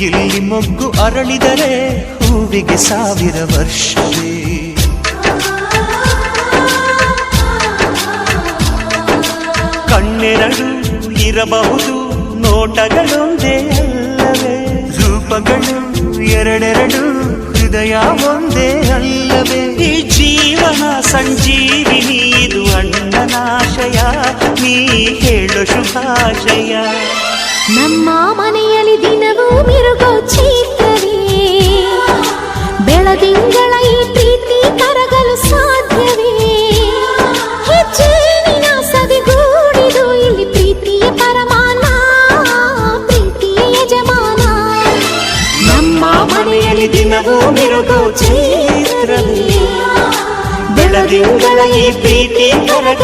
ಇಲ್ಲಿ ಮೊಗ್ಗು ಅರಳಿದರೆ ಹೂವಿಗೆ ಸಾವಿರ ವರ್ಷವೇ. ಕಣ್ಣೆರಡು ಇರಬಹುದು, ನೋಟಗಳೊಂದೇ ಅಲ್ಲವೇ. ರೂಪಗಳು ಎರಡೆರಡು, ಹೃದಯ ಒಂದೇ ಅಲ್ಲವೇ. ಈ ಜೀವನ ಸಂಜೀವಿನಿ, ಇದು ಅಣ್ಣನಾಶಯ, ನೀ ಹೇಳು ಶುಭಾಶಯ. ನಮ್ಮ ಮನೆಯಲ್ಲಿ ದಿನವೂ ಬೆಳದಿಂಗಳ ಈ ಪ್ರೀತಿ ಕರಗಲು ಸಾಧ್ಯವೇ ಹೆಜ್ಜೇನಿನ ಸದಿಗೂಡಿದು ಇಲ್ಲಿ ಪ್ರೀತಿಯ ಪರಮಾನ ಪ್ರೀತಿಯ ಯಜಮಾನ ನಮ್ಮ ಮನೆಯಲ್ಲಿ ದಿನವೂ ಮಿರುಗೋ ಚೈತ್ರವೇ ಬೆಳದಿಂಗಳ ಈ ಪ್ರೀತಿ ಕರಗ